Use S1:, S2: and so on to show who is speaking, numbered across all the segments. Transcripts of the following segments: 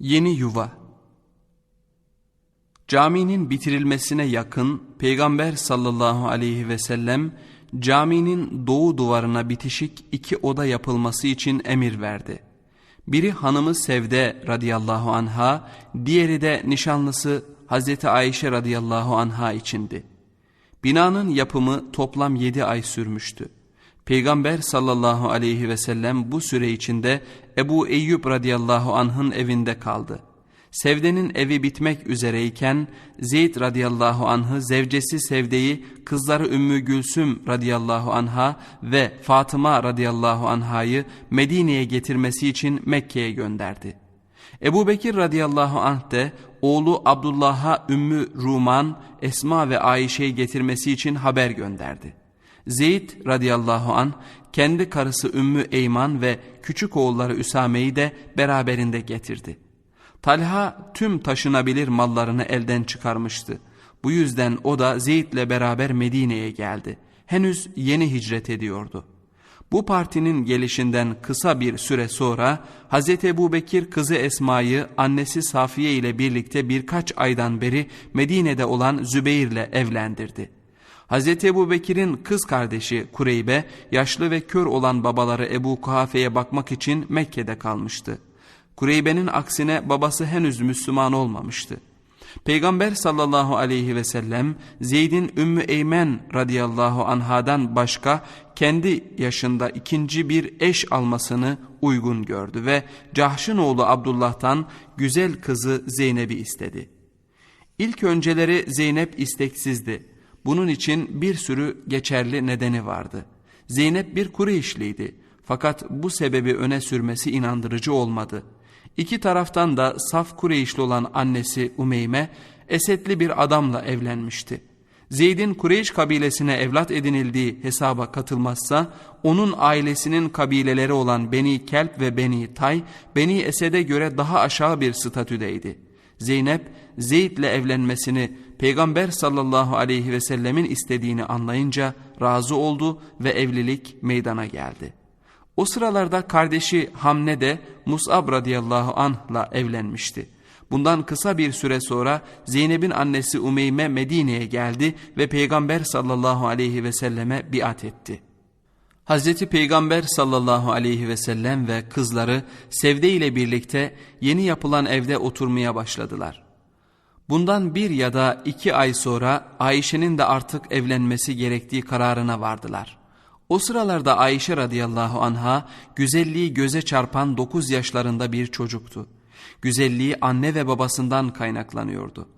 S1: Yeni yuva Caminin bitirilmesine yakın Peygamber sallallahu aleyhi ve sellem caminin doğu duvarına bitişik iki oda yapılması için emir verdi. Biri hanımı Sevde radıyallahu anha, diğeri de nişanlısı Hazreti Ayşe radıyallahu anha içindi. Binanın yapımı toplam yedi ay sürmüştü. Peygamber sallallahu aleyhi ve sellem bu süre içinde Ebu Eyyub radıyallahu anh'ın evinde kaldı. Sevde'nin evi bitmek üzereyken Zeyd radıyallahu anh'ı zevcesi Sevde'yi kızları Ümmü Gülsüm radıyallahu anha ve Fatıma radıyallahu anhayı Medine'ye getirmesi için Mekke'ye gönderdi. Ebu Bekir radıyallahu anh de oğlu Abdullah'a Ümmü Ruman, Esma ve Ayşe'yi getirmesi için haber gönderdi. Zeyd radıyallahu an kendi karısı Ümmü Eyman ve küçük oğulları Üsame'yi de beraberinde getirdi. Talha tüm taşınabilir mallarını elden çıkarmıştı. Bu yüzden o da Zeyd'le beraber Medine'ye geldi. Henüz yeni hicret ediyordu. Bu partinin gelişinden kısa bir süre sonra Hz. Ebu Bekir kızı Esma'yı annesi Safiye ile birlikte birkaç aydan beri Medine'de olan Zübeyir ile evlendirdi. Hz. Ebu Bekir'in kız kardeşi Kureybe yaşlı ve kör olan babaları Ebu Kuhafe'ye bakmak için Mekke'de kalmıştı. Kureybe'nin aksine babası henüz Müslüman olmamıştı. Peygamber sallallahu aleyhi ve sellem Zeyd'in Ümmü Eymen radıyallahu anhadan başka kendi yaşında ikinci bir eş almasını uygun gördü ve Cahş'ın oğlu Abdullah'tan güzel kızı Zeynep'i istedi. İlk önceleri Zeynep isteksizdi. Bunun için bir sürü geçerli nedeni vardı. Zeynep bir Kureyşliydi fakat bu sebebi öne sürmesi inandırıcı olmadı. İki taraftan da saf Kureyşli olan annesi Umeyme Esetli bir adamla evlenmişti. Zeyd'in Kureyş kabilesine evlat edinildiği hesaba katılmazsa onun ailesinin kabileleri olan Beni Kelp ve Beni Tay Beni Esed'e göre daha aşağı bir statüdeydi. Zeynep Zeyd'le evlenmesini Peygamber sallallahu aleyhi ve sellemin istediğini anlayınca razı oldu ve evlilik meydana geldi. O sıralarda kardeşi Hamne de Mus'ab radıyallahu anh'la evlenmişti. Bundan kısa bir süre sonra Zeynep'in annesi Umeyme Medine'ye geldi ve Peygamber sallallahu aleyhi ve selleme biat etti. Hazreti Peygamber sallallahu aleyhi ve sellem ve kızları Sevde ile birlikte yeni yapılan evde oturmaya başladılar. Bundan bir ya da iki ay sonra Ayşe'nin de artık evlenmesi gerektiği kararına vardılar. O sıralarda Ayşe radıyallahu anha güzelliği göze çarpan 9 yaşlarında bir çocuktu. Güzelliği anne ve babasından kaynaklanıyordu.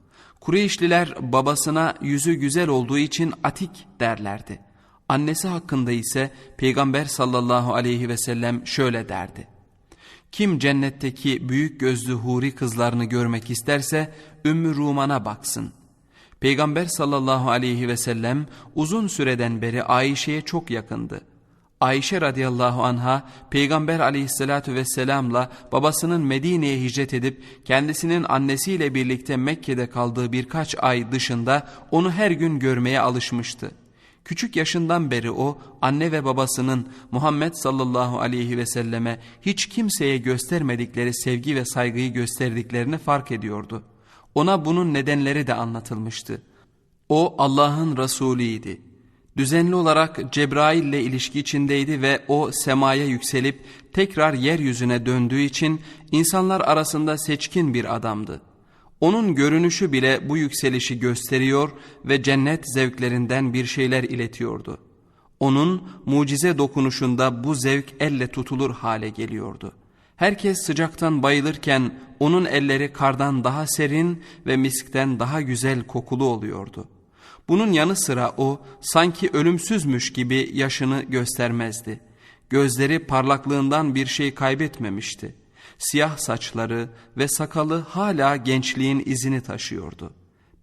S1: Kureyşliler babasına yüzü güzel olduğu için atik derlerdi. Annesi hakkında ise Peygamber sallallahu aleyhi ve sellem şöyle derdi. Kim cennetteki büyük gözlü huri kızlarını görmek isterse Ümmü Ruman'a baksın. Peygamber sallallahu aleyhi ve sellem uzun süreden beri Ayşe'ye çok yakındı. Ayşe radıyallahu anha Peygamber aleyhissalatü vesselamla babasının Medine'ye hicret edip kendisinin annesiyle birlikte Mekke'de kaldığı birkaç ay dışında onu her gün görmeye alışmıştı. Küçük yaşından beri o anne ve babasının Muhammed sallallahu aleyhi ve selleme hiç kimseye göstermedikleri sevgi ve saygıyı gösterdiklerini fark ediyordu. Ona bunun nedenleri de anlatılmıştı. O Allah'ın Resulüydi. Düzenli olarak Cebrail ile ilişki içindeydi ve o semaya yükselip tekrar yeryüzüne döndüğü için insanlar arasında seçkin bir adamdı. Onun görünüşü bile bu yükselişi gösteriyor ve cennet zevklerinden bir şeyler iletiyordu. Onun mucize dokunuşunda bu zevk elle tutulur hale geliyordu. Herkes sıcaktan bayılırken onun elleri kardan daha serin ve miskten daha güzel kokulu oluyordu. Bunun yanı sıra o sanki ölümsüzmüş gibi yaşını göstermezdi. Gözleri parlaklığından bir şey kaybetmemişti. Siyah saçları ve sakalı hala gençliğin izini taşıyordu.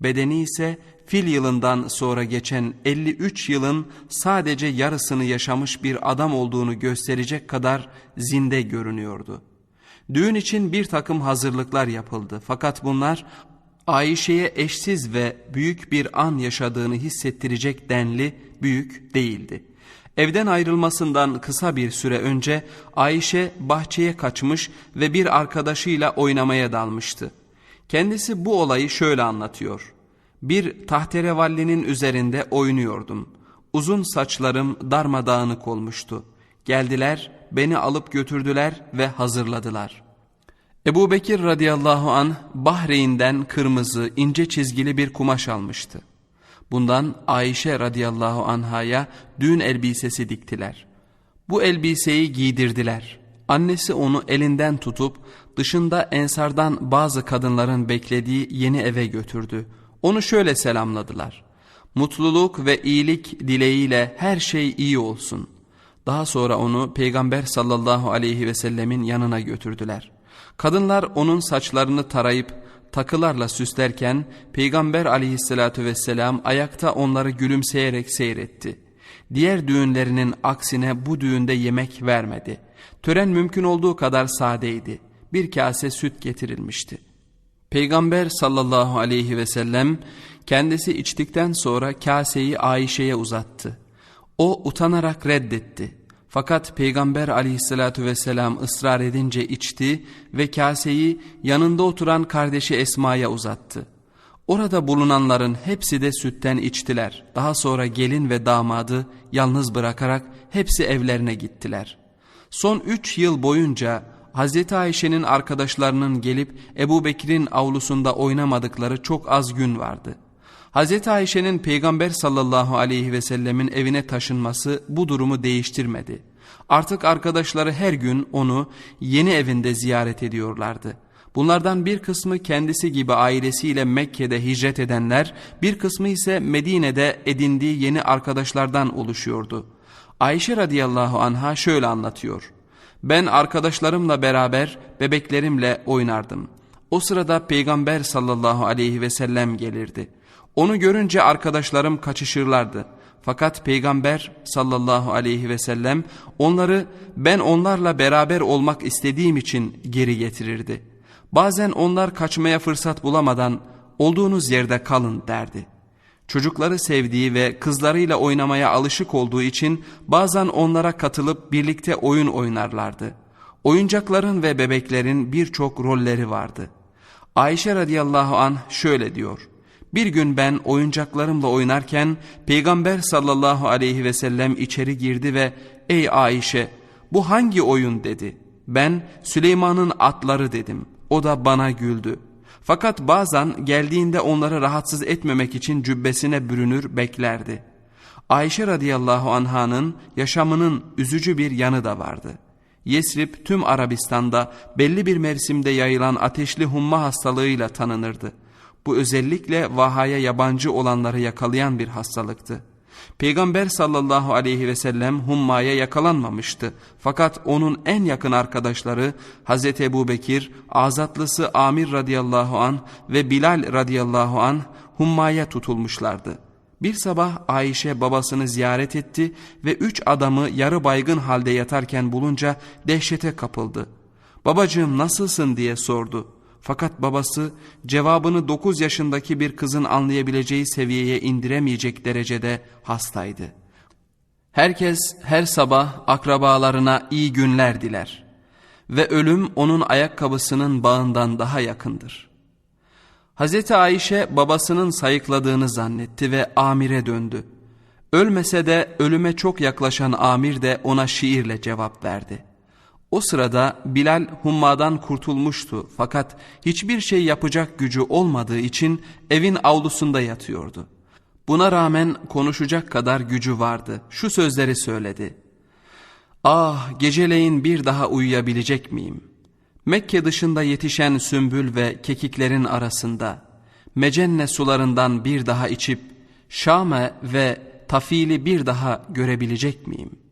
S1: Bedeni ise fil yılından sonra geçen 53 yılın sadece yarısını yaşamış bir adam olduğunu gösterecek kadar zinde görünüyordu. Düğün için bir takım hazırlıklar yapıldı fakat bunlar Ayşe'ye eşsiz ve büyük bir an yaşadığını hissettirecek denli büyük değildi. Evden ayrılmasından kısa bir süre önce Ayşe bahçeye kaçmış ve bir arkadaşıyla oynamaya dalmıştı. Kendisi bu olayı şöyle anlatıyor. Bir tahterevallinin üzerinde oynuyordum. Uzun saçlarım darmadağınık olmuştu. Geldiler, beni alıp götürdüler ve hazırladılar. Ebu Bekir radıyallahu an Bahreyn'den kırmızı ince çizgili bir kumaş almıştı. Bundan Ayşe radıyallahu anhaya düğün elbisesi diktiler. Bu elbiseyi giydirdiler. Annesi onu elinden tutup dışında ensardan bazı kadınların beklediği yeni eve götürdü. Onu şöyle selamladılar. Mutluluk ve iyilik dileğiyle her şey iyi olsun. Daha sonra onu Peygamber sallallahu aleyhi ve sellemin yanına götürdüler. Kadınlar onun saçlarını tarayıp takılarla süslerken Peygamber aleyhissalatü vesselam ayakta onları gülümseyerek seyretti. Diğer düğünlerinin aksine bu düğünde yemek vermedi. Tören mümkün olduğu kadar sadeydi. Bir kase süt getirilmişti. Peygamber sallallahu aleyhi ve sellem kendisi içtikten sonra kaseyi Ayşe'ye uzattı. O utanarak reddetti. Fakat Peygamber aleyhissalatü vesselam ısrar edince içti ve kaseyi yanında oturan kardeşi Esma'ya uzattı. Orada bulunanların hepsi de sütten içtiler. Daha sonra gelin ve damadı yalnız bırakarak hepsi evlerine gittiler. Son üç yıl boyunca Hz. Ayşe'nin arkadaşlarının gelip Ebu Bekir'in avlusunda oynamadıkları çok az gün vardı. Hz. Ayşe'nin Peygamber sallallahu aleyhi ve sellemin evine taşınması bu durumu değiştirmedi. Artık arkadaşları her gün onu yeni evinde ziyaret ediyorlardı. Bunlardan bir kısmı kendisi gibi ailesiyle Mekke'de hicret edenler, bir kısmı ise Medine'de edindiği yeni arkadaşlardan oluşuyordu. Ayşe radıyallahu anha şöyle anlatıyor. Ben arkadaşlarımla beraber bebeklerimle oynardım. O sırada Peygamber sallallahu aleyhi ve sellem gelirdi. Onu görünce arkadaşlarım kaçışırlardı. Fakat Peygamber sallallahu aleyhi ve sellem onları ben onlarla beraber olmak istediğim için geri getirirdi. Bazen onlar kaçmaya fırsat bulamadan olduğunuz yerde kalın derdi. Çocukları sevdiği ve kızlarıyla oynamaya alışık olduğu için bazen onlara katılıp birlikte oyun oynarlardı. Oyuncakların ve bebeklerin birçok rolleri vardı. Ayşe radıyallahu an şöyle diyor. Bir gün ben oyuncaklarımla oynarken Peygamber sallallahu aleyhi ve sellem içeri girdi ve ''Ey Ayşe bu hangi oyun?'' dedi. Ben Süleyman'ın atları dedim. O da bana güldü. Fakat bazen geldiğinde onları rahatsız etmemek için cübbesine bürünür beklerdi. Ayşe radıyallahu anhanın yaşamının üzücü bir yanı da vardı. Yesrib tüm Arabistan'da belli bir mevsimde yayılan ateşli humma hastalığıyla tanınırdı. Bu özellikle vahaya yabancı olanları yakalayan bir hastalıktı. Peygamber sallallahu aleyhi ve sellem hummaya yakalanmamıştı. Fakat onun en yakın arkadaşları Hazreti Ebu Bekir, azatlısı Amir radıyallahu an ve Bilal radıyallahu an hummaya tutulmuşlardı. Bir sabah Ayşe babasını ziyaret etti ve üç adamı yarı baygın halde yatarken bulunca dehşete kapıldı. Babacığım nasılsın diye sordu. Fakat babası cevabını 9 yaşındaki bir kızın anlayabileceği seviyeye indiremeyecek derecede hastaydı. Herkes her sabah akrabalarına iyi günler diler ve ölüm onun ayakkabısının bağından daha yakındır. Hz. Ayşe babasının sayıkladığını zannetti ve amire döndü. Ölmese de ölüme çok yaklaşan amir de ona şiirle cevap verdi. O sırada Bilal hummadan kurtulmuştu fakat hiçbir şey yapacak gücü olmadığı için evin avlusunda yatıyordu. Buna rağmen konuşacak kadar gücü vardı. Şu sözleri söyledi. Ah geceleyin bir daha uyuyabilecek miyim? Mekke dışında yetişen sümbül ve kekiklerin arasında Mecenne sularından bir daha içip Şame ve Tafil'i bir daha görebilecek miyim?''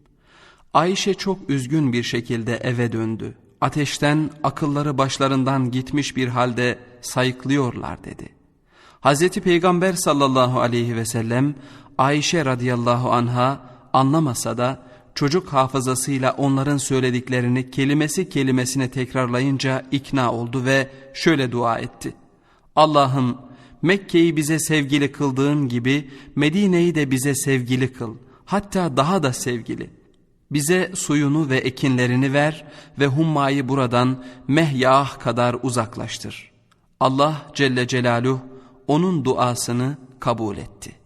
S1: Ayşe çok üzgün bir şekilde eve döndü. Ateşten akılları başlarından gitmiş bir halde sayıklıyorlar dedi. Hazreti Peygamber sallallahu aleyhi ve sellem Ayşe radıyallahu anha anlamasa da çocuk hafızasıyla onların söylediklerini kelimesi kelimesine tekrarlayınca ikna oldu ve şöyle dua etti. Allah'ım Mekke'yi bize sevgili kıldığın gibi Medine'yi de bize sevgili kıl. hatta daha da sevgili. Bize suyunu ve ekinlerini ver ve hummayı buradan mehyah kadar uzaklaştır. Allah Celle Celaluhu onun duasını kabul etti.''